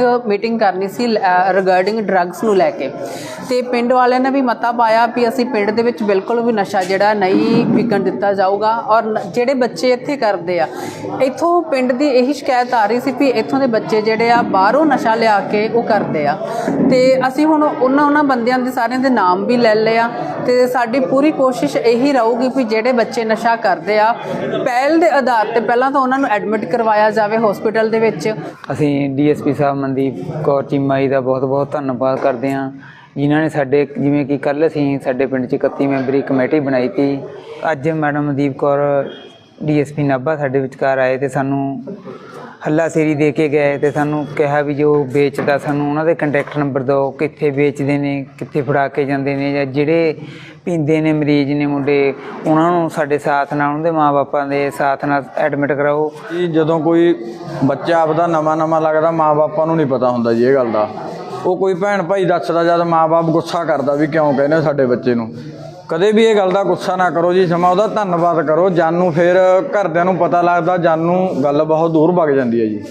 ਇੱਕ ਮੀਟਿੰਗ ਕਰਨੀ ਸੀ regarding drugs ਨੂੰ ਲੈ ਕੇ। ਤੇ ਪਿੰਡ ਵਾਲਿਆਂ ਨੇ ਵੀ ਮਤਾ ਪਾਇਆ ਵੀ ਅਸੀਂ ਪਿੰਡ ਦੇ ਵਿੱਚ ਬਿਲਕੁਲ ਵੀ ਨਸ਼ਾ ਜਿਹੜਾ ਨਹੀਂ ਵਿਕਣ ਦਿੱਤਾ ਜਾਊਗਾ ਔਰ ਜਿਹੜੇ ਬੱਚੇ ਇੱਥੇ ਕਰਦੇ ਆ, ਇੱਥੋਂ ਪਿੰਡ ਦੀ ਇਹੀ ਸ਼ਿਕਾਇਤ ਆ ਰਹੀ ਸੀ ਵੀ ਇੱਥੋਂ ਦੇ ਬੱਚੇ ਜਿਹੜੇ ਆ ਬਾਹਰੋਂ ਨਸ਼ਾ ਲਿਆ ਕੇ ਉਹ ਕਰਦੇ ਆ। ਤੇ ਅਸੀਂ ਹੁਣ ਉਹਨਾਂ ਉਹਨਾਂ ਬੰਦਿਆਂ ਦੇ ਸਾਰਿਆਂ ਦੇ ਨਾਮ ਵੀ ਲੈ ਲਏ ਆ ਤੇ ਸਾਡੀ ਪੂਰੀ ਕੋਸ਼ਿਸ਼ ਇਹੀ ਰਹੂਗੀ ਵੀ ਜਿਹੜੇ ਬੱਚੇ ਨਸ਼ਾ ਕਰਦੇ ਆ, ਪਹਿਲ ਦੇ ਆਧਾਰ ਤੇ ਪਹਿਲਾਂ ਤਾਂ ਉਹਨਾਂ ਨੂੰ ਐਡਮਿਟ ਕਰਵਾਇਆ ਜਾਵੇ ਹਸਪੀਟਲ ਦੇ ਵਿੱਚ। ਅਸੀਂ ਡੀਐਸਪੀ ਸਾਹਿਬ ਮਨਦੀਪ ਕੌਰ ਚੀਮਾਈ ਦਾ ਬਹੁਤ ਬਹੁਤ ਧੰਨਵਾਦ ਕਰਦੇ ਹਾਂ। ਜਿਨ੍ਹਾਂ ਨੇ ਸਾਡੇ, ਜਿਵੇਂ ਕਿ ਕੱਲ ਅਸੀਂ ਸਾਡੇ ਪਿੰਡ 'ਚ 31 ਮੈਂਬਰੀ ਕਮੇਟੀ ਬਣਾਈ ਤੀ ਅੱਜ madam Mandeep Kaur, D S P Nabha ਸਾਡੇ ਵਿਚਕਾਰ ਆਏ ਤੇ ਸਾਨੂੰ ਹੱਲਾ ਸੇਰੀ ਦੇ ਕੇ ਗਏ ਤੇ ਸਾਨੂੰ ਕਿਹਾ ਵੀ ਜੋ ਵੇਚਦਾ ਸਾਨੂੰ ਉਹਨਾਂ ਦੇ ਕੰਟੈਕਟ ਨੰਬਰ ਦਿਓ, ਕਿੱਥੇ ਵੇਚਦੇ ਨੇ, ਕਿੱਥੇ ਫੜਾ ਕੇ ਜਾਂਦੇ ਨੇ ਜਾਂ ਜਿਹੜੇ ਪੀਂਦੇ ਨੇ ਮਰੀਜ਼ ਨੇ ਮੁੰਡੇ, ਉਹਨਾਂ ਨੂੰ ਸਾਡੇ ਸਾਥ ਨਾਲ, ਉਹਨਾਂ ਦੇ ਮਾਪਿਆਂ ਦੇ ਸਾਥ ਨਾਲ ਐਡਮਿਟ ਕਰਾਓ। ਜੀ, ਜਦੋਂ ਕੋਈ ਬੱਚਾ ਆਪਦਾ ਨਵਾਂ ਨਵਾਂ ਲੱਗਦਾ ਮਾਪਿਆਂ ਨੂੰ ਨਹੀਂ ਪਤਾ ਹੁੰਦਾ ਜੀ ਇਹ ਗੱਲ ਦਾ। ਉਹ ਕੋਈ ਭੈਣ ਭਾਈ ਦੱਸਦਾ ਜਦ ਮਾਪੇ ਗੁੱਸਾ ਕਰਦਾ ਵੀ ਕਿਉਂ ਕਹਿੰਦੇ ਸਾਡੇ ਬੱਚੇ ਨੂੰ। ਕਦੇ ਵੀ ਇਹ ਗੱਲ ਦਾ ਗੁੱਸਾ ਨਾ ਕਰੋ ਜੀ, ਸਮਾਂ ਉਹਦਾ ਧੰਨਵਾਦ ਕਰੋ। ਜਾਨੂੰ ਫਿਰ ਘਰਦਿਆਂ ਨੂੰ ਪਤਾ ਲੱਗਦਾ, ਜਾਨੂੰ ਗੱਲ ਬਹੁਤ ਦੂਰ ਵਗ ਜਾਂਦੀ ਹੈ ਜੀ।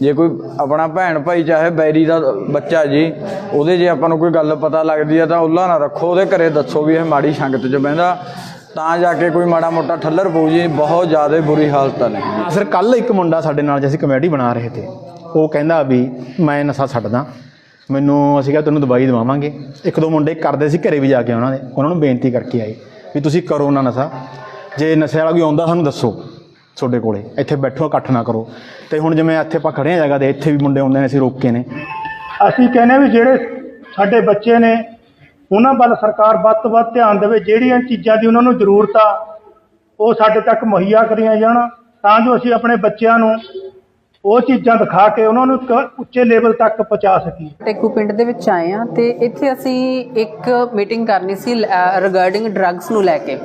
ਜੇ ਕੋਈ ਆਪਣਾ ਭੈਣ ਭਾਈ ਚਾਹੇ ਬੈਰੀ ਦਾ ਬੱਚਾ ਜੀ, ਉਹਦੇ ਜੇ ਆਪਾਂ ਨੂੰ ਕੋਈ ਗੱਲ ਪਤਾ ਲੱਗਦੀ ਹੈ ਤਾਂ ਉੱਲਾ ਨਾ ਰੱਖੋ, ਉਹਦੇ ਘਰੇ ਦੱਸੋ ਵੀ ਇਹ ਮਾੜੀ ਸੰਗਤ 'ਚ ਬਹਿੰਦਾ। ਤਾਂ ਜਾ ਕੇ ਕੋਈ ਮਾੜਾ ਮੋਟਾ ਠੱਲਰ ਪਊ ਜੀ, ਬਹੁਤ ਜ਼ਿਆਦਾ ਬੁਰੀ ਹਾਲਤ ਨੇ ਸਰ ਕੱਲ ਇੱਕ ਮੁੰਡਾ ਸਾਡੇ ਨਾਲ ਜੇ ਅਸੀਂ ਕਮੇਟੀ ਬਣਾ ਰਹੇ ਤੇ, ਉਹ ਕਹਿੰਦਾ ਵੀ ਮੈਂ ਨਸ਼ਾ ਛੱਡਦਾ। ਮੈਨੂੰ ਅਸੀਂ ਕਿਹਾ ਤੁਹਾਨੂੰ ਦਵਾਈ ਦਵਾਵਾਂਗੇ। ਇੱਕ ਦੋ ਮੁੰਡੇ ਕਰਦੇ ਸੀ ਘਰੇ ਵੀ ਜਾ ਕੇ ਉਹਨਾਂ ਦੇ। ਉਹਨਾਂ ਨੂੰ ਬੇਨਤੀ ਕਰਕੇ ਆਏ ਵੀ ਤੁਸੀਂ ਕਰੋ ਨਾ ਨਸ਼ਾ। ਜੇ ਨਸ਼ੇ ਵਾਲਾ ਕੋਈ ਆਉਂਦਾ ਸਾਨੂੰ ਦੱਸੋ ਤੁਹਾਡੇ ਕੋਲੇ। ਇੱਥੇ ਬੈਠੋ, ਇਕੱਠ ਨਾ ਕਰੋ। ਤੇ ਹੁਣ ਜਿਵੇਂ ਇੱਥੇ ਆਪਾਂ ਖੜੇ ਆ ਜਗ੍ਹਾ ਤੇ, ਇੱਥੇ ਵੀ ਮੁੰਡੇ ਆਉਂਦੇ ਨੇ, ਅਸੀਂ ਰੋਕੇ ਨੇ। ਅਸੀਂ ਕਹਿੰਦੇ ਵੀ ਜਿਹੜੇ ਸਾਡੇ ਬੱਚੇ ਨੇ, ਉਹਨਾਂ ਵੱਲ ਸਰਕਾਰ ਵੱਧ ਤੋਂ ਵੱਧ ਧਿਆਨ ਦੇਵੇ। ਜਿਹੜੀਆਂ ਚੀਜ਼ਾਂ ਦੀ ਉਹਨਾਂ ਨੂੰ ਜ਼ਰੂਰਤ ਆ, ਉਹ ਸਾਡੇ ਤੱਕ ਮੁਹੱਈਆ ਕਰੀਆਂ ਜਾਣ। ਤਾਂ ਜੋ ਅਸੀਂ ਆਪਣੇ ਬੱਚਿਆਂ ਨੂੰ ਉਹ ਚੀਜ਼ਾਂ ਦਿਖਾ ਕੇ ਉਹਨਾਂ ਨੂੰ ਇੱਕ ਉੱਚੇ ਲੈਵਲ ਤੱਕ ਪਹੁੰਚਾ ਸਕੀਏ। ਟੇਕੂ ਪਿੰਡ ਦੇ ਵਿੱਚ ਆਏ ਆ ਤੇ ਇੱਥੇ ਅਸੀਂ ਇੱਕ ਮੀਟਿੰਗ ਕਰਨੀ ਸੀ ਰਿਗਾਰਡਿੰਗ ਡਰੱਗਸ ਨੂੰ ਲੈ ਕੇ।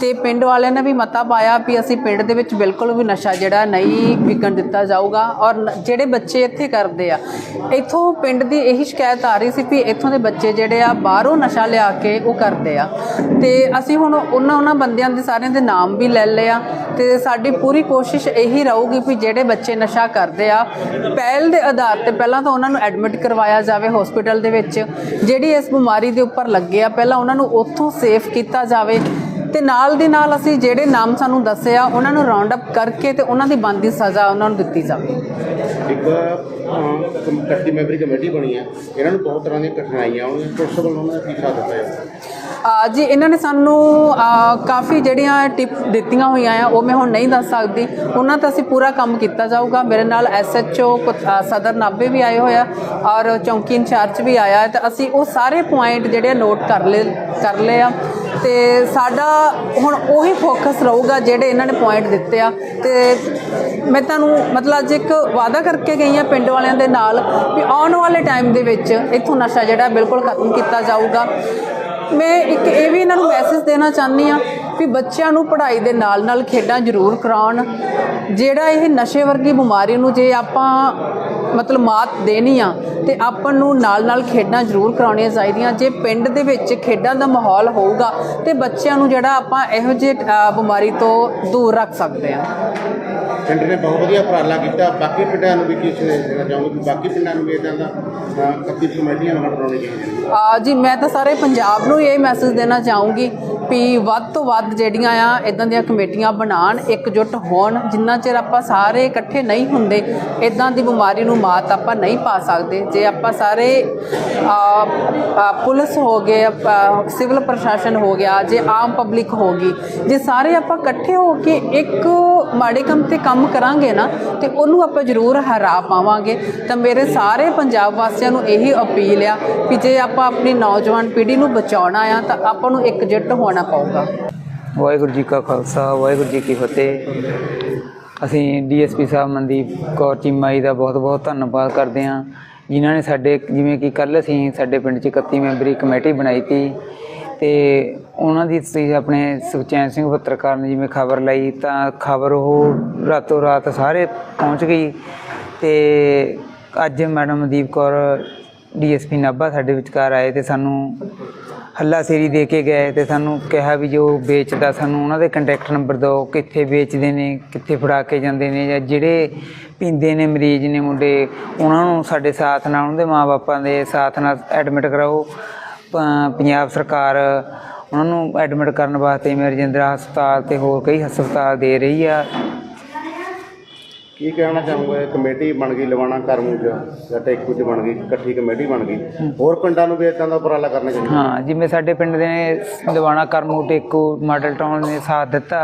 ਤੇ ਪਿੰਡ ਵਾਲਿਆਂ ਨੇ ਵੀ ਮਤਾ ਪਾਇਆ ਵੀ ਅਸੀਂ ਪਿੰਡ ਦੇ ਵਿੱਚ ਬਿਲਕੁਲ ਵੀ ਨਸ਼ਾ ਜਿਹੜਾ ਨਹੀਂ ਵਿਕਣ ਦਿੱਤਾ ਜਾਊਗਾ ਔਰ ਜਿਹੜੇ ਬੱਚੇ ਇੱਥੇ ਕਰਦੇ ਆ, ਇੱਥੋਂ ਪਿੰਡ ਦੀ ਇਹੀ ਸ਼ਿਕਾਇਤ ਆ ਰਹੀ ਸੀ ਵੀ ਇੱਥੋਂ ਦੇ ਬੱਚੇ ਜਿਹੜੇ ਆ ਬਾਹਰੋਂ ਨਸ਼ਾ ਲਿਆ ਕੇ ਉਹ ਕਰਦੇ ਆ। ਤੇ ਅਸੀਂ ਹੁਣ ਉਹਨਾਂ ਉਹਨਾਂ ਬੰਦਿਆਂ ਦੇ ਸਾਰਿਆਂ ਦੇ ਨਾਮ ਵੀ ਲੈ ਲਏ ਆ ਤੇ ਸਾਡੀ ਪੂਰੀ ਕੋਸ਼ਿਸ਼ ਇਹੀ ਰਹੂਗੀ ਵੀ ਜਿਹੜੇ ਬੱਚੇ ਨਸ਼ਾ ਕਰਦੇ ਆ, ਪਹਿਲ ਦੇ ਆਧਾਰ ਤੇ ਪਹਿਲਾਂ ਤਾਂ ਉਹਨਾਂ ਨੂੰ ਐਡਮਿਟ ਕਰਵਾਇਆ ਜਾਵੇ ਹਸਪੀਟਲ ਦੇ ਵਿੱਚ, ਜਿਹੜੀ ਇਸ ਬਿਮਾਰੀ ਦੇ ਉੱਪਰ ਲੱਗੇ ਆ, ਪਹਿਲਾਂ ਉਹਨਾਂ ਨੂੰ ਉੱਥੋਂ ਸੇਫ ਕੀਤਾ ਜਾਵੇ ਤੇ ਨਾਲ ਦੀ ਨਾਲ ਅਸੀਂ ਜਿਹੜੇ ਨਾਮ ਸਾਨੂੰ ਦੱਸੇ ਆ, ਉਹਨਾਂ ਨੂੰ ਰਾਉਂਡ ਅਪ ਕਰਕੇ ਤੇ ਉਹਨਾਂ ਦੀ ਬਣਦੀ ਸਜ਼ਾ ਉਹਨਾਂ ਨੂੰ ਦਿੱਤੀ ਜਾਵੇ। ਇੱਕ ਕੱਟੀ ਮੈਂਬਰੀ ਕਮੇਟੀ ਬਣੀ ਹੈ ਇਹਨਾਂ ਨੂੰ ਬਹੁਤ ਤਰ੍ਹਾਂ ਦੀਆਂ ਕਠਿਨਾਈਆਂ ਆਉਣਗੀਆਂ ਪੁਲਿਸ ਵੱਲੋਂ ਉਹਨਾਂ ਦਾ ਕੀ ਸਾਥ ਦਿੱਤਾ ਹੈ ਜੀ, ਇਹਨਾਂ ਨੇ ਸਾਨੂੰ ਕਾਫੀ ਜਿਹੜੀਆਂ ਟਿਪਸ ਦਿੱਤੀਆਂ ਹੋਈਆਂ ਆ, ਉਹ ਮੈਂ ਹੁਣ ਨਹੀਂ ਦੱਸ ਸਕਦੀ। ਉਹਨਾਂ ਤੇ ਅਸੀਂ ਪੂਰਾ ਕੰਮ ਕੀਤਾ ਜਾਊਗਾ। ਮੇਰੇ ਨਾਲ ਐਸਐਚਓ ਸਦਰ ਨਾਭੇ ਵੀ ਆਏ ਹੋਇਆ ਔਰ ਚੌਂਕੀ ਇੰਚਾਰਜ ਵੀ ਆਇਆ ਹੈ। ਤੇ ਅਸੀਂ ਉਹ ਸਾਰੇ ਪੁਆਇੰਟ ਜਿਹੜੇ ਨੋਟ ਕਰ ਲਏ ਕਰ ਲਏ ਆ। ਤੇ ਸਾਡਾ ਹੁਣ ਉਹੀ ਫੋਕਸ ਰਹੂਗਾ ਜਿਹੜੇ ਇਹਨਾਂ ਨੇ ਪੁਆਇੰਟ ਦਿੱਤੇ ਆ। ਤੇ ਮੈਂ ਤੁਹਾਨੂੰ, ਮਤਲਬ ਅੱਜ ਇੱਕ ਵਾਅਦਾ ਕਰਕੇ ਗਈ ਆ ਪਿੰਡ ਵਾਲਿਆਂ ਦੇ ਨਾਲ ਵੀ ਆਉਣ ਵਾਲੇ ਟਾਈਮ ਦੇ ਵਿੱਚ ਇੱਥੋਂ ਨਸ਼ਾ ਜਿਹੜਾ ਬਿਲਕੁਲ ਖਤਮ ਕੀਤਾ ਜਾਊਗਾ। ਮੈਂ ਇੱਕ ਇਹ ਵੀ ਇਹਨਾਂ ਨੂੰ ਮੈਸੇਜ ਦੇਣਾ ਚਾਹੁੰਦੀ ਆ ਵੀ ਬੱਚਿਆਂ ਨੂੰ ਪੜ੍ਹਾਈ ਦੇ ਨਾਲ ਨਾਲ ਖੇਡਾਂ ਜ਼ਰੂਰ ਕਰਾਉਣ। ਜਿਹੜਾ ਇਹ ਨਸ਼ੇ ਵਰਗੀ ਬਿਮਾਰੀ ਨੂੰ ਜੇ ਆਪਾਂ ਮਤਲਬ ਮਾਤ ਦੇਣੀ ਆ ਤੇ ਆਪਾਂ ਨੂੰ ਨਾਲ ਨਾਲ ਖੇਡਾਂ ਜ਼ਰੂਰ ਕਰਾਉਣੀਆਂ ਚਾਹੀਦੀਆਂ। ਜੇ ਪਿੰਡ ਦੇ ਵਿੱਚ ਖੇਡਾਂ ਦਾ ਮਾਹੌਲ ਹੋਊਗਾ ਤੇ ਬੱਚਿਆਂ ਨੂੰ ਜਿਹੜਾ ਆਪਾਂ ਇਹੋ ਜਿਹੇ ਬਿਮਾਰੀ ਤੋਂ ਦੂਰ ਰੱਖ ਸਕਦੇ ਆ। ਪਿੰਡ ਨੇ ਬਹੁਤ ਵਧੀਆ ਉਪਰਾਲਾ ਕੀਤਾ। ਬਾਕੀ ਪਿੰਡਾਂ ਨੂੰ ਵੀ ਕੀ ਦੇਣਾ ਚਾਹੁੰਦੇ ਕਿ ਬਾਕੀ ਪਿੰਡਾਂ ਨੂੰ ਵੀ ਇਦਾਂ ਦਾ ਕੱਤੀ ਕਮੇਟੀਆਂ ਨਾਲ ਬਣਾਉਣੀ ਚਾਹੀਦੀਆਂ ਨੇ। ਆ ਜੀ ਮੈਂ ਤਾਂ ਸਾਰੇ ਪੰਜਾਬ ਨੂੰ ਇਹ ਮੈਸੇਜ ਦੇਣਾ ਚਾਹੂੰਗੀ ਵੀ ਵੱਧ ਤੋਂ ਵੱਧ ਜਿਹੜੀਆਂ ਆ ਇਦਾਂ ਦੀਆਂ ਕਮੇਟੀਆਂ ਬਣਾਉਣ, ਇਕਜੁੱਟ ਹੋਣ, ਜਿੰਨਾ ਚਿਰ ਆਪਾਂ ਸਾਰੇ ਇਕੱਠੇ ਨਹੀਂ ਹੁੰਦੇ ਇਦਾਂ ਦੀ ਬਿਮਾਰੀ ਨੂੰ ਮਾਤ ਆਪਾਂ ਨਹੀਂ ਪਾ ਸਕਦੇ। ਜੇ ਆਪਾਂ ਸਾਰੇ ਪੁਲਿਸ ਹੋ ਗਏ ਸਿਵਲ ਪ੍ਰਸ਼ਾਸਨ ਹੋ ਗਿਆ, ਜੇ ਆਮ ਪਬਲਿਕ ਹੋ ਗਈ, ਜੇ ਸਾਰੇ ਆਪਾਂ ਇਕੱਠੇ ਹੋ ਕੇ ਇੱਕ ਮਾੜੇ ਕੰਮ ਤੇ ਕੰਮ ਕਰਾਂਗੇ ਨਾ, ਤੇ ਉਹਨੂੰ ਆਪਾਂ ਜ਼ਰੂਰ ਹਰਾ ਪਾਵਾਂਗੇ। ਤਾਂ ਮੇਰੇ ਸਾਰੇ ਪੰਜਾਬ ਵਾਸੀਆਂ ਨੂੰ ਇਹੀ ਅਪੀਲ ਆ ਕਿ ਜੇ ਆਪਾਂ ਆਪਣੀ ਨੌਜਵਾਨ ਪੀੜ੍ਹੀ ਨੂੰ ਬਚਾਉਣਾ ਆ, ਤਾਂ ਆਪਾਂ ਨੂੰ ਇਕਜੁੱਟ ਹੋਣਾ ਪਊਗਾ ਵਾਹਿਗੁਰੂ ਜੀ ਕਾ ਖਾਲਸਾ, ਵਾਹਿਗੁਰੂ ਜੀ ਕੀ ਫਤਿਹ। ਅਸੀਂ ਡੀਐਸਪੀ ਸਾਹਿਬ ਮਨਦੀਪ ਕੌਰ ਚੀਮਾ ਜੀ ਦਾ ਬਹੁਤ ਬਹੁਤ ਧੰਨਵਾਦ ਕਰਦੇ ਹਾਂ। ਜਿਨ੍ਹਾਂ ਨੇ ਸਾਡੇ, ਜਿਵੇਂ ਕਿ ਕੱਲ ਅਸੀਂ ਸਾਡੇ ਪਿੰਡ 'ਚ 31 ਮੈਂਬਰੀ ਕਮੇਟੀ ਬਣਾਈ ਤੀ ਤੇ ਉਹਨਾਂ ਦੀ ਤੁਸੀਂ ਆਪਣੇ ਸੁਖਚੈਨ ਸਿੰਘ ਪੱਤਰਕਾਰ ਨੇ ਜਿਵੇਂ ਖਬਰ ਲਈ ਤਾਂ ਖਬਰ ਉਹ ਰਾਤੋਂ ਰਾਤ ਸਾਰੇ ਪਹੁੰਚ ਗਈ ਤੇ ਅੱਜ madam Mandeep Kaur D S P Nabha ਸਾਡੇ ਵਿਚਕਾਰ ਆਏ ਤੇ ਸਾਨੂੰ ਹੱਲਾਸ਼ੇਰੀ ਦੇ ਕੇ ਗਏ ਤੇ ਸਾਨੂੰ ਕਿਹਾ ਵੀ ਜੋ ਵੇਚਦਾ ਸਾਨੂੰ ਉਹਨਾਂ ਦੇ ਕੰਟੈਕਟ ਨੰਬਰ ਦਿਓ, ਕਿੱਥੇ ਵੇਚਦੇ ਨੇ, ਕਿੱਥੇ ਫੜਾ ਕੇ ਜਾਂਦੇ ਨੇ ਜਾਂ ਜਿਹੜੇ ਪੀਂਦੇ ਨੇ ਮਰੀਜ਼ ਨੇ ਮੁੰਡੇ, ਉਹਨਾਂ ਨੂੰ ਸਾਡੇ ਸਾਥ ਨਾਲ, ਉਹਨਾਂ ਦੇ ਮਾਪਿਆਂ ਦੇ ਸਾਥ ਨਾਲ ਐਡਮਿਟ ਕਰਾਓ। ਪੰਜਾਬ ਸਰਕਾਰ ਉਹਨਾਂ ਨੂੰ ਐਡਮਿਟ ਕਰਨ ਵਾਸਤੇ ਮੇਰੇ ਰਜਿੰਦਰਾ ਹਸਪਤਾਲ ਤੇ ਹੋਰ ਕਈ ਹਸਪਤਾਲ ਦੇ ਰਹੀ ਆ। ਕੀ ਕਹਿਣਾ ਚਾਹੂੰਗਾ? ਇਹ ਕਮੇਟੀ ਬਣ ਗਈ, ਲਵਾਣਾ ਕਰਮੂ ਜਾਂ ਟੇਕੂ ਚ ਬਣ ਗਈ, ਇਕੱਠੀ ਕਮੇਟੀ ਬਣ ਗਈ। ਹੋਰ ਪਿੰਡਾਂ ਨੂੰ ਵੀ ਇਦਾਂ ਦਾ ਉਪਰਾਲਾ ਕਰਨਾ ਚਾਹੀਦਾ? ਹਾਂ, ਜਿਵੇਂ ਸਾਡੇ ਪਿੰਡ ਦੇ ਨੇ ਦਿਵਾਣਾ ਕਰਮੂ ਟੇਕੂ ਮਾਡਲ ਟਾਊਨ ਨੇ ਸਾਥ ਦਿੱਤਾ,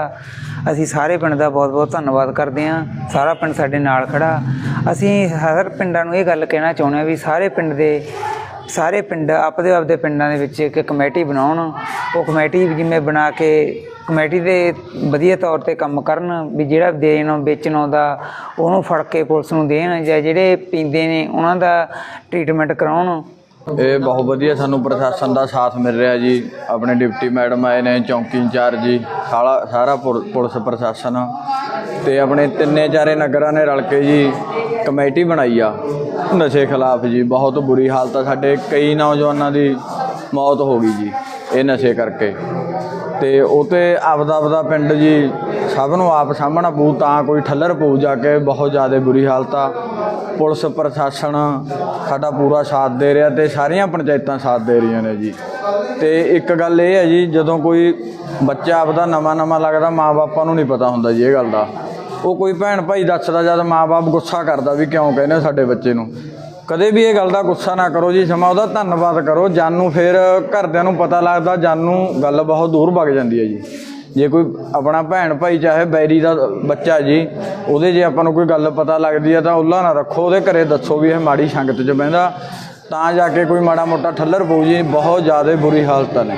ਅਸੀਂ ਸਾਰੇ ਪਿੰਡ ਦਾ ਬਹੁਤ-ਬਹੁਤ ਧੰਨਵਾਦ ਕਰਦੇ ਹਾਂ। ਸਾਰਾ ਪਿੰਡ ਸਾਡੇ ਨਾਲ ਖੜਾ। ਅਸੀਂ ਹਰ ਪਿੰਡਾਂ ਨੂੰ ਇਹ ਗੱਲ ਕਹਿਣਾ ਚਾਹੁੰਦੇ ਹਾਂ ਵੀ ਸਾਰੇ ਪਿੰਡ ਦੇ ਸਾਰੇ ਪਿੰਡ, ਆਪਦੇ ਆਪਦੇ ਪਿੰਡਾਂ ਦੇ ਵਿੱਚ ਇੱਕ ਕਮੇਟੀ ਬਣਾਉਣ। ਉਹ ਕਮੇਟੀ ਜਿਵੇਂ ਬਣਾ ਕੇ, ਕਮੇਟੀ ਦੇ ਵਧੀਆ ਤੌਰ ਤੇ ਕੰਮ ਕਰਨ, ਵੀ ਜਿਹੜਾ ਦੇਣ ਵੇਚਣ ਆਉਂਦਾ, ਉਹਨੂੰ ਫੜ ਕੇ ਪੁਲਿਸ ਨੂੰ ਦੇਣ, ਜਾਂ ਜਿਹੜੇ ਪੀਂਦੇ ਨੇ, ਉਹਨਾਂ ਦਾ ਟ੍ਰੀਟਮੈਂਟ ਕਰਾਉਣ। ਇਹ ਬਹੁਤ ਵਧੀਆ ਸਾਨੂੰ ਪ੍ਰਸ਼ਾਸਨ ਦਾ ਸਾਥ ਮਿਲ ਰਿਹਾ ਜੀ। ਆਪਣੇ ਡਿਪਟੀ ਮੈਡਮ ਆਏ ਨੇ, ਚੌਂਕੀ ਇੰਚਾਰਜ ਜੀ ਸਾਰਾ ਸਾਰਾ ਪੁਰ- ਪੁਲਿਸ ਪ੍ਰਸ਼ਾਸਨ। ਤੇ ਆਪਣੇ ਤਿੰਨੇ ਚਾਰੇ ਨਗਰਾਂ ਨੇ ਰਲ ਕੇ ਜੀ ਕਮੇਟੀ ਬਣਾਈ ਆ। ਨਸ਼ੇ ਖਿਲਾਫ ਜੀ, ਬਹੁਤ ਬੁਰੀ ਹਾਲਤ ਆ ਸਾਡੇ। ਕਈ ਨੌਜਵਾਨਾਂ ਦੀ ਮੌਤ ਹੋ ਗਈ ਜੀ, ਇਹ ਨਸ਼ੇ ਕਰਕੇ। ਤੇ ਉਹ ਤੇ ਆਪਦਾ ਆਪਦਾ ਪਿੰਡ ਜੀ, ਸਭ ਨੂੰ ਆਪ ਸਾਹਮਣਾ ਪਊ, ਤਾਂ ਕੋਈ ਠੱਲਰ ਪਊ ਜਾ ਕੇ, ਬਹੁਤ ਜ਼ਿਆਦਾ ਬੁਰੀ ਹਾਲਤ ਆ। ਪੁਲਿਸ, ਪ੍ਰਸ਼ਾਸਨ ਸਾਡਾ ਪੂਰਾ ਸਾਥ ਦੇ ਰਿਹਾ ਤੇ ਸਾਰੀਆਂ ਪੰਚਾਇਤਾਂ ਸਾਥ ਦੇ ਰਹੀਆਂ ਨੇ ਜੀ। ਤੇ ਇੱਕ ਗੱਲ ਇਹ ਹੈ ਜੀ, ਜਦੋਂ ਕੋਈ ਬੱਚਾ ਆਪਦਾ ਨਵਾਂ ਨਵਾਂ ਲੱਗਦਾ ਮਾਪਿਆਂ ਨੂੰ ਨਹੀਂ ਪਤਾ ਹੁੰਦਾ ਜੀ ਇਹ ਗੱਲ ਦਾ। ਉਹ ਕੋਈ ਭੈਣ ਭਾਈ ਦੱਸਦਾ ਜਦ ਮਾਪੇ ਗੁੱਸਾ ਕਰਦਾ ਵੀ ਕਿਉਂ ਕਹਿੰਦੇ ਸਾਡੇ ਬੱਚੇ ਨੂੰ। ਕਦੇ ਵੀ ਇਹ ਗੱਲ ਦਾ ਗੁੱਸਾ ਨਾ ਕਰੋ ਜੀ, ਸਮਾਂ ਉਹਦਾ ਧੰਨਵਾਦ ਕਰੋ। ਜਾਨੂੰ ਫਿਰ ਘਰਦਿਆਂ ਨੂੰ ਪਤਾ ਲੱਗਦਾ, ਜਾਨੂੰ ਗੱਲ ਬਹੁਤ ਦੂਰ ਵਗ ਜਾਂਦੀ ਹੈ ਜੀ। ਜੇ ਕੋਈ ਆਪਣਾ ਭੈਣ ਭਾਈ ਚਾਹੇ ਬੈਰੀ ਦਾ ਬੱਚਾ ਜੀ, ਉਹਦੇ ਜੇ ਆਪਾਂ ਨੂੰ ਕੋਈ ਗੱਲ ਪਤਾ ਲੱਗਦੀ ਹੈ ਤਾਂ ਉੱਲਾ ਨਾ ਰੱਖੋ, ਉਹਦੇ ਘਰੇ ਦੱਸੋ ਵੀ ਇਹ ਮਾੜੀ ਸੰਗਤ 'ਚ ਬਹਿੰਦਾ। ਤਾਂ ਜਾ ਕੇ ਕੋਈ ਮਾੜਾ ਮੋਟਾ ਠੱਲਰ ਪਊ ਜੀ, ਬਹੁਤ ਜ਼ਿਆਦਾ ਬੁਰੀ ਹਾਲਤ ਨੇ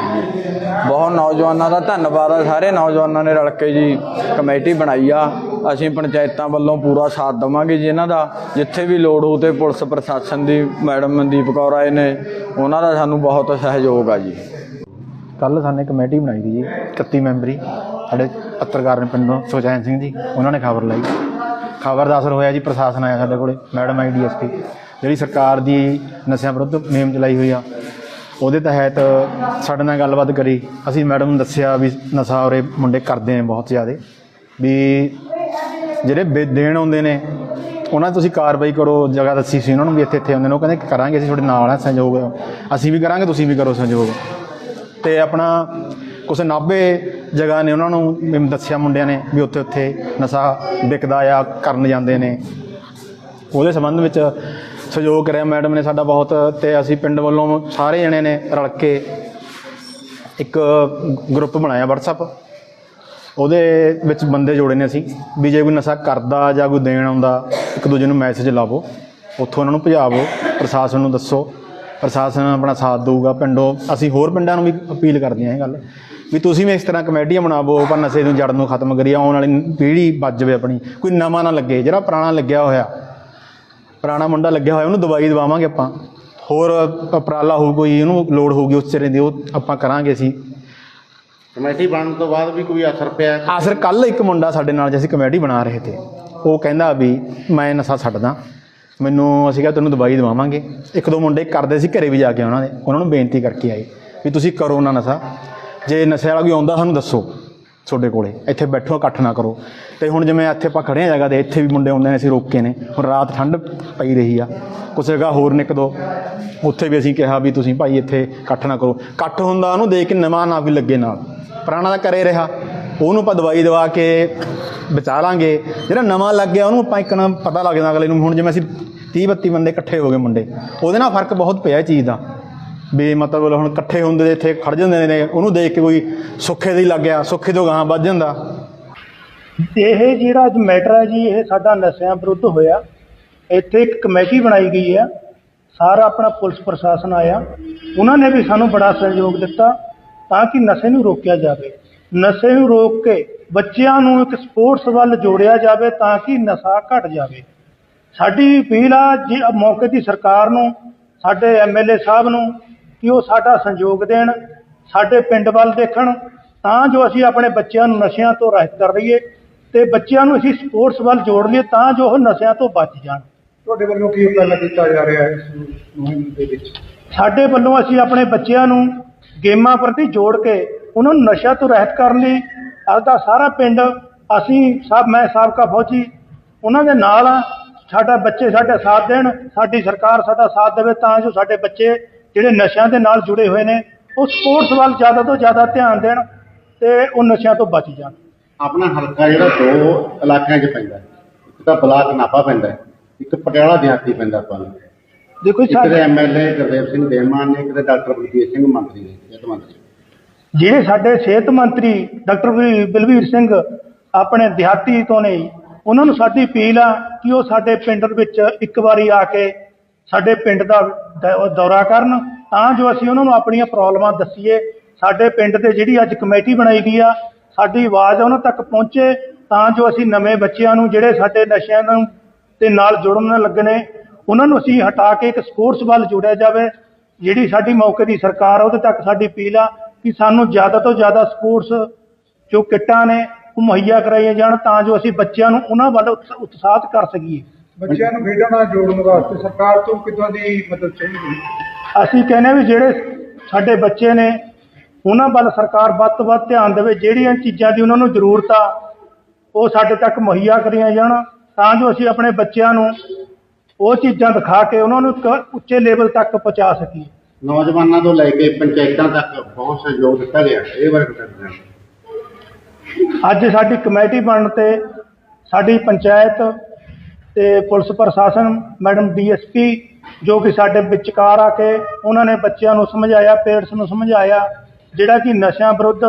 ਬਹੁਤ ਨੌਜਵਾਨਾਂ ਦਾ ਧੰਨਵਾਦ ਆ, ਸਾਰੇ ਨੌਜਵਾਨਾਂ ਨੇ ਰਲ ਕੇ ਜੀ ਕਮੇਟੀ ਬਣਾਈ ਆ। ਅਸੀਂ ਪੰਚਾਇਤਾਂ ਵੱਲੋਂ ਪੂਰਾ ਸਾਥ ਦੇਵਾਂਗੇ ਜੀ ਇਹਨਾਂ ਦਾ। ਜਿੱਥੇ ਵੀ ਲੋੜ ਹੋ ਤੇ ਪੁਲਿਸ ਪ੍ਰਸ਼ਾਸਨ ਦੀ ਮੈਡਮ ਮਨਦੀਪ ਕੌਰ ਆਏ ਨੇ, ਉਹਨਾਂ ਦਾ ਸਾਨੂੰ ਬਹੁਤ ਸਹਿਯੋਗ ਆ ਜੀ। ਕੱਲ ਸਾਨੇ ਕਮੇਟੀ ਬਣਾਈ ਸੀ ਜੀ 31 ਮੈਂਬਰੀ। ਸਾਡੇ ਪੱਤਰਕਾਰ ਨੇ ਪਿੰਡੋਂ ਸੁਖਚੈਨ ਸਿੰਘ ਜੀ, ਉਹਨਾਂ ਨੇ ਖਬਰ ਲਈ। ਖਬਰ ਦਾ ਅਸਰ ਹੋਇਆ ਜੀ, ਪ੍ਰਸ਼ਾਸਨ ਆਇਆ ਸਾਡੇ ਕੋਲੇ, ਮੈਡਮ ਆਈ ਡੀਐਸਪੀ ਜਿਹੜੀ ਸਰਕਾਰ ਦੀ ਨਸ਼ਿਆਂ ਵਿਰੁੱਧ ਮੁਹਿੰਮ ਚਲਾਈ ਹੋਈ ਆ, ਉਹਦੇ ਤਹਿਤ ਸਾਡੇ ਨਾਲ ਗੱਲਬਾਤ ਕਰੀ। ਅਸੀਂ ਮੈਡਮ ਨੂੰ ਦੱਸਿਆ ਵੀ ਨਸ਼ਾ ਉਰੇ ਮੁੰਡੇ ਕਰਦੇ ਨੇ ਬਹੁਤ ਜ਼ਿਆਦਾ। ਵੀ ਜਿਹੜੇ ਵੇ- ਦੇਣ ਆਉਂਦੇ ਨੇ, ਉਹਨਾਂ 'ਤੇ ਤੁਸੀਂ ਕਾਰਵਾਈ ਕਰੋ, ਜਗ੍ਹਾ ਦੱਸੀ ਸੀ ਉਹਨਾਂ ਨੂੰ ਵੀ ਇੱਥੇ ਇੱਥੇ ਆਉਂਦੇ ਨੇ, ਉਹ ਕਹਿੰਦੇ ਕਰਾਂਗੇ ਅਸੀਂ, ਤੁਹਾਡੇ ਨਾਲ ਆ ਸਹਿਯੋਗ। ਅਸੀਂ ਵੀ ਕਰਾਂਗੇ, ਤੁਸੀਂ ਵੀ ਕਰੋ ਸਹਿਯੋਗ। ਤੇ ਆਪਣਾ ਕੁਛ 90 ਜਗ੍ਹਾ ਨੇ ਉਹਨਾਂ ਨੂੰ ਮੈਨੂੰ ਦੱਸਿਆ ਮੁੰਡਿਆਂ ਨੇ ਵੀ ਉੱਥੇ ਉੱਥੇ ਨਸ਼ਾ ਵਿਕਦਾ ਆ, ਕਰਨ ਜਾਂਦੇ ਨੇ। ਉਹਦੇ ਸੰਬੰਧ ਵਿੱਚ ਸਹਿਯੋਗ ਕਰਿਆ ਮੈਡਮ ਨੇ ਸਾਡਾ ਬਹੁਤ, ਤੇ ਅਸੀਂ ਪਿੰਡ ਵੱਲੋਂ ਸਾਰੇ ਜਣੇ ਨੇ ਰਲ ਕੇ ਇੱਕ ਗਰੁੱਪ ਬਣਾਇਆ WhatsApp ਉਹਦੇ ਵਿੱਚ ਬੰਦੇ ਜੋੜੇ ਨੇ ਅਸੀਂ, ਵੀ ਜੇ ਕੋਈ ਨਸ਼ਾ ਕਰਦਾ ਜਾਂ ਕੋਈ ਦੇਣ ਆਉਂਦਾ, ਇੱਕ ਦੂਜੇ ਨੂੰ ਮੈਸੇਜ ਲਾਵੋ, ਉੱਥੋਂ ਉਹਨਾਂ ਨੂੰ ਭਜਾਵੋ, ਪ੍ਰਸ਼ਾਸਨ ਨੂੰ ਦੱਸੋ, ਪ੍ਰਸ਼ਾਸਨ ਆਪਣਾ ਸਾਥ ਦੇਊਗਾ, ਪਿੰਡੋਂ ਅਸੀਂ ਹੋਰ ਪਿੰਡਾਂ ਨੂੰ ਵੀ ਅਪੀਲ ਕਰਦੇ ਹਾਂ ਇਹ ਗੱਲ, ਵੀ ਤੁਸੀਂ ਵੀ ਇਸ ਤਰ੍ਹਾਂ ਕਮੇਟੀਆਂ ਬਣਾਵੋ ਪਰ ਨਸ਼ੇ ਨੂੰ, ਜੜ ਨੂੰ ਖਤਮ ਕਰੀਏ, ਆਉਣ ਵਾਲੀ ਪੀੜ੍ਹੀ ਬਚ ਜਾਵੇ ਆਪਣੀ, ਕੋਈ ਨਵਾਂ ਨਾ ਲੱਗੇ, ਜਿਹੜਾ ਪੁਰਾਣਾ ਲੱਗਿਆ ਹੋਇਆ, ਪੁਰਾਣਾ ਮੁੰਡਾ ਲੱਗਿਆ ਹੋਇਆ, ਉਹਨੂੰ ਦਵਾਈ ਦਵਾਵਾਂਗੇ ਆਪਾਂ, ਹੋਰ ਉਪਰਾਲਾ ਹੋਊ, ਕੋਈ ਉਹਨੂੰ ਲੋੜ ਹੋਊਗੀ ਉਸ ਚਿਹਰੇ ਦੀ, ਉਹ ਆਪਾਂ ਕਰਾਂਗੇ ਅਸੀਂ ਕਮੇਟੀ ਬਣਨ ਤੋਂ ਬਾਅਦ ਵੀ ਕੋਈ ਅਸਰ ਪਿਆ ਆਖਰ ਕੱਲ ਇੱਕ ਮੁੰਡਾ ਸਾਡੇ ਨਾਲ ਜੇ ਅਸੀਂ ਕਮੇਟੀ ਬਣਾ ਰਹੇ ਤੇ, ਉਹ ਕਹਿੰਦਾ ਵੀ ਮੈਂ ਨਸ਼ਾ ਛੱਡਦਾ, ਮੈਨੂੰ ਅਸੀਂ ਕਿਹਾ ਤੈਨੂੰ ਦਵਾਈ ਦਵਾਵਾਂਗੇ। ਇੱਕ ਦੋ ਮੁੰਡੇ ਕਰਦੇ ਸੀ ਘਰੇ ਵੀ ਜਾ ਕੇ ਉਹਨਾਂ ਦੇ, ਉਹਨਾਂ ਨੂੰ ਬੇਨਤੀ ਕਰਕੇ ਆਏ ਵੀ ਤੁਸੀਂ ਕਰੋ ਨਾ ਨਸ਼ਾ। ਜੇ ਨਸ਼ੇ ਵਾਲਾ ਕੋਈ ਆਉਂਦਾ ਸਾਨੂੰ ਦੱਸੋ ਤੁਹਾਡੇ ਕੋਲੇ, ਇੱਥੇ ਬੈਠੋ, ਇਕੱਠ ਨਾ ਕਰੋ। ਤੇ ਹੁਣ ਜਿਵੇਂ ਇੱਥੇ ਆਪਾਂ ਖੜੇ ਆ ਜਗ੍ਹਾ ਤੇ, ਇੱਥੇ ਵੀ ਮੁੰਡੇ ਆਉਂਦੇ ਨੇ, ਅਸੀਂ ਰੋਕੇ ਨੇ। ਹੁਣ ਰਾਤ ਠੰਡ ਪਈ ਰਹੀ ਆ, ਕੁਛ ਜਗ੍ਹਾ ਹੋਰ ਨੇ ਇੱਕ ਦੋ। ਉੱਥੇ ਵੀ ਅਸੀਂ ਕਿਹਾ ਵੀ ਤੁਸੀਂ ਭਾਈ ਇੱਥੇ ਇਕੱਠ ਨਾ ਕਰੋ। ਇਕੱਠ ਹੁੰਦਾ ਉਹਨੂੰ ਦੇਖ ਕੇ ਨਵਾਂ ਨਾ ਵੀ ਲੱਗੇ ਨਾਲ। ਪੁਰਾਣਾ ਤਾਂ ਕਰੇ ਰਿਹਾ, ਉਹਨੂੰ ਆਪਾਂ ਦਵਾਈ ਦਵਾ ਕੇ ਬਚਾ ਲਾਂਗੇ। ਜਿਹੜਾ ਨਵਾਂ ਲੱਗ ਗਿਆ, ਉਹਨੂੰ ਆਪਾਂ ਇੱਕ ਨਾ ਪਤਾ ਲੱਗ ਜਾਂਦਾ ਅਗਲੇ ਨੂੰ, ਹੁਣ ਜਿਵੇਂ ਅਸੀਂ 30 32 ਬੰਦੇ ਇਕੱਠੇ ਹੋ ਗਏ ਮੁੰਡੇ, ਉਹਦੇ ਨਾਲ ਫ਼ਰਕ ਬਹੁਤ ਪਿਆ ਇਹ ਚੀਜ਼ ਦਾ। ਵੀ ਮਤਲਬ ਹੁਣ ਇਕੱਠੇ ਹੁੰਦੇ ਨੇ, ਇੱਥੇ ਖੜ ਜਾਂਦੇ ਨੇ, ਉਹਨੂੰ ਦੇਖ ਕੇ ਕੋਈ ਸੁੱਖੇ ਦੀ ਲੱਗ ਗਿਆ, ਸੁੱਖੇ ਤੋਂ ਗਾਂ ਵੱਧ ਜਾਂਦਾ। ਇਹ ਜਿਹੜਾ ਅੱਜ ਮੈਟਰ ਹੈ ਜੀ, ਇਹ ਸਾਡਾ ਨਸ਼ਿਆਂ ਵਿਰੁੱਧ ਹੋਇਆ। ਇੱਥੇ ਇੱਕ ਕਮੇਟੀ ਬਣਾਈ ਗਈ ਹੈ ਸਾਰਾ ਆਪਣਾ ਪੁਲਿਸ ਪ੍ਰਸ਼ਾਸਨ ਆਇਆ। ਉਹਨਾਂ ਨੇ ਵੀ ਸਾਨੂੰ ਬੜਾ ਸਹਿਯੋਗ ਦਿੱਤਾ। ਤਾਂ ਕਿ ਨਸ਼ੇ ਨੂੰ ਰੋਕਿਆ ਜਾਵੇ। ਨਸ਼ੇ ਨੂੰ ਰੋਕ ਕੇ ਬੱਚਿਆਂ ਨੂੰ ਇੱਕ ਸਪੋਰਟਸ ਵੱਲ ਜੋੜਿਆ ਜਾਵੇ ਤਾਂ ਕਿ ਨਸ਼ਾ ਘਟ ਜਾਵੇ। ਸਾਡੀ ਅਪੀਲ ਆ ਜੀ ਮੌਕੇ ਦੀ ਸਰਕਾਰ ਨੂੰ ਸਾਡੇ ਐਮਐਲਏ ਸਾਹਿਬ ਨੂੰ ਕਿ ਉਹ ਸਾਡਾ ਸਹਿਯੋਗ ਦੇਣ ਸਾਡੇ ਪਿੰਡ ਵੱਲ ਦੇਖਣ ਤਾਂ ਜੋ ਅਸੀਂ ਆਪਣੇ ਬੱਚਿਆਂ ਨੂੰ ਨਸ਼ਿਆਂ ਤੋਂ ਰਹਿਤ ਕਰ ਲਈਏ ਤੇ ਬੱਚਿਆਂ ਨੂੰ ਅਸੀਂ ਸਪੋਰਟਸ ਵੱਲ ਜੋੜ ਲਈਏ ਤਾਂ ਜੋ ਉਹ ਨਸ਼ਿਆਂ ਤੋਂ ਬਚ ਜਾਣ। ਤੁਹਾਡੇ ਵੱਲੋਂ ਕੀ ਉਪਰਾਲਾ ਕੀਤਾ ਜਾ ਰਿਹਾ ਹੈ ਇਸ ਮੁਹਿੰਮ ਦੇ ਵਿੱਚ? ਸਾਡੇ ਵੱਲੋਂ ਅਸੀਂ ਆਪਣੇ ਬੱਚਿਆਂ ਨੂੰ ਗੇਮਾਂ ਪ੍ਰਤੀ ਜੋੜ ਕੇ ਉਹਨਾਂ ਨੂੰ ਨਸ਼ਾ ਤੋਂ ਰਹਿਤ ਕਰਨ ਲਈ ਆਪਦਾ ਸਾਰਾ ਪਿੰਡ, ਅਸੀਂ ਸਭ, ਮੈਂ, ਸਾਬਕਾ ਫੌਜੀ, ਉਹਨਾਂ ਦੇ ਨਾਲ ਆ ਸਾਡਾ ਬੱਚੇ ਸਾਡਾ ਸਾਥ ਦੇਣ, ਸਾਡੀ ਸਰਕਾਰ ਸਾਡਾ ਸਾਥ ਦੇਵੇ ਤਾਂ ਜੋ ਸਾਡੇ ਬੱਚੇ ਜਿਹੜੇ ਨਸ਼ਿਆਂ ਦੇ ਨਾਲ ਜੁੜੇ ਹੋਏ ਨੇ, ਉਹ ਸਪੋਰਟਸ ਵੱਲ ਜ਼ਿਆਦਾ ਤੋਂ ਜ਼ਿਆਦਾ ਧਿਆਨ ਦੇਣ ਤੇ ਉਹ ਨਸ਼ਿਆਂ ਤੋਂ ਬਚ ਜਾਣ। ਆਪਣਾ ਹਲਕਾ ਜਿਹੜਾ ਦੋ ਇਲਾਕਿਆਂ 'ਚ ਪੈਂਦਾ ਇੱਕ ਤਾਂ ਬਲਾਕ ਨਾਭਾ ਪੈਂਦਾ ਇੱਕ ਪਟਿਆਲਾ ਦਿਹਾਤੀ ਪੈਂਦਾ ਆਪਾਂ ਨੂੰ। ਦੇਖੋ ਜੀ ਇੱਕ ਦੇ ਸਾਡੇ ਐਮਐਲਏ ਗੁਰਦੇਵ ਸਿੰਘ ਦੇਮਾਨ ਨੇ ਇੱਕ ਦੇ ਡਾਕਟਰ ਬਲਜੀਤ ਸਿੰਘ ਮੰਤਰੀ ਨੇ ਸਿਹਤ ਮੰਤਰੀ ਜਿਹੜੇ ਸਾਡੇ ਸਿਹਤ ਮੰਤਰੀ ਡਾਕਟਰ ਬਲਵੀਰ ਸਿੰਘ ਆਪਣੇ ਦਿਹਾਤੀ ਤੋਂ ਨੇ ਜੀ, ਉਹਨਾਂ ਨੂੰ ਸਾਡੀ ਅਪੀਲ ਆ ਕਿ ਉਹ ਸਾਡੇ ਪਿੰਡ ਵਿੱਚ ਇੱਕ ਵਾਰੀ ਆ ਕੇ ਸਾਡੇ ਪਿੰਡ ਦਾ ਦ- ਦੌਰਾ ਕਰਨ ਤਾਂ ਜੋ ਅਸੀਂ ਉਹਨਾਂ ਨੂੰ ਆਪਣੀਆਂ ਪ੍ਰੋਬਲਮਾਂ ਦੱਸੀਏ। ਸਾਡੇ ਪਿੰਡ ਤੇ ਜਿਹੜੀ ਅੱਜ ਕਮੇਟੀ ਬਣਾਈ ਗਈ ਆ ਸਾਡੀ ਆਵਾਜ਼ ਉਹਨਾਂ ਤੱਕ ਪਹੁੰਚੇ ਤਾਂ ਜੋ ਅਸੀਂ ਨਵੇਂ ਬੱਚਿਆਂ ਨੂੰ ਜਿਹੜੇ ਸਾਡੇ ਨਸ਼ਿਆਂ ਨੂੰ ਦੇ ਨਾਲ ਜੁੜਨ ਲੱਗਣੇ ਉਹਨਾਂ ਨੂੰ ਅਸੀਂ ਹਟਾ ਕੇ ਇੱਕ ਸਪੋਰਟਸ ਵੱਲ ਜੋੜਿਆ ਜਾਵੇ ਜਿਹੜੀ ਸਾਡੀ ਮੌਕੇ ਦੀ ਸਰਕਾਰ ਆ ਉਹਦੇ ਤੱਕ ਸਾਡੀ ਅਪੀਲ ਆ ਕਿ ਸਾਨੂੰ ਜ਼ਿਆਦਾ ਤੋਂ ਜ਼ਿਆਦਾ ਸਪੋਰਟਸ ਜੋ ਕਿੱਟਾਂ ਨੇ ਉਹ ਮੁਹੱਈਆ ਕਰਾਈਆਂ ਜਾਣ ਤਾਂ ਜੋ ਅਸੀਂ ਬੱਚਿਆਂ ਨੂੰ ਉਹਨਾਂ ਵੱਲ ਉਤਸ- ਉਤਸ਼ਾਹਿਤ ਕਰ ਸਕੀਏ। ਬੱਚਿਆਂ ਨੂੰ ਖੇਡਾਂ ਨਾਲ ਜੋੜਨ ਵਾਸਤੇ ਸਰਕਾਰ ਤੋਂ ਕਿੱਦਾਂ ਦੀ ਮਦਦ ਚਾਹੀਦੀ? ਅਸੀਂ ਕਹਿੰਦੇ ਵੀ ਜਿਹੜੇ ਸਾਡੇ ਬੱਚੇ ਨੇ ਉਹਨਾਂ ਵੱਲ ਸਰਕਾਰ ਵੱਧ ਤੋਂ ਵੱਧ ਧਿਆਨ ਦੇਵੇ ਜਿਹੜੀਆਂ ਚੀਜ਼ਾਂ ਦੀ ਉਹਨਾਂ ਨੂੰ ਜ਼ਰੂਰਤ ਆ ਉਹ ਸਾਡੇ ਤੱਕ ਮੁਹੱਈਆ ਕਰੀਆਂ ਜਾਣ ਤਾਂ ਜੋ ਅਸੀਂ ਆਪਣੇ ਬੱਚਿਆਂ ਨੂੰ ਉਹ ਚੀਜ਼ਾਂ ਦਿਖਾ ਕੇ ਉਹਨਾਂ ਨੂੰ ਇੱਕ ਉੱਚੇ ਲੈਵਲ ਤੱਕ ਪਹੁੰਚਾ ਸਕੀਏ। ਨੌਜਵਾਨਾਂ ਤੋਂ ਲੈ ਕੇ ਪੰਚਾਇਤਾਂ ਤੱਕ ਬਹੁਤ ਸਹਿਯੋਗ ਦਿੱਤਾ ਗਿਆ। ਇਹ ਬਾਰੇ ਦੱਸਣਾ ਅੱਜ ਸਾਡੀ ਕਮੇਟੀ ਬਣਨ ਤੇ ਸਾਡੀ ਪੰਚਾਇਤ ਤੇ ਪੁਲਿਸ ਪ੍ਰਸ਼ਾਸਨ ਮੈਡਮ ਡੀਐਸਪੀ ਜੋ ਕਿ ਸਾਡੇ ਵਿਚਕਾਰ ਆ ਕੇ ਉਹਨਾਂ ਨੇ ਬੱਚਿਆਂ ਨੂੰ ਸਮਝਾਇਆ ਪੇਰੈਂਟਸ ਨੂੰ ਸਮਝਾਇਆ ਜਿਹੜਾ ਕਿ ਨਸ਼ਿਆਂ ਵਿਰੁੱਧ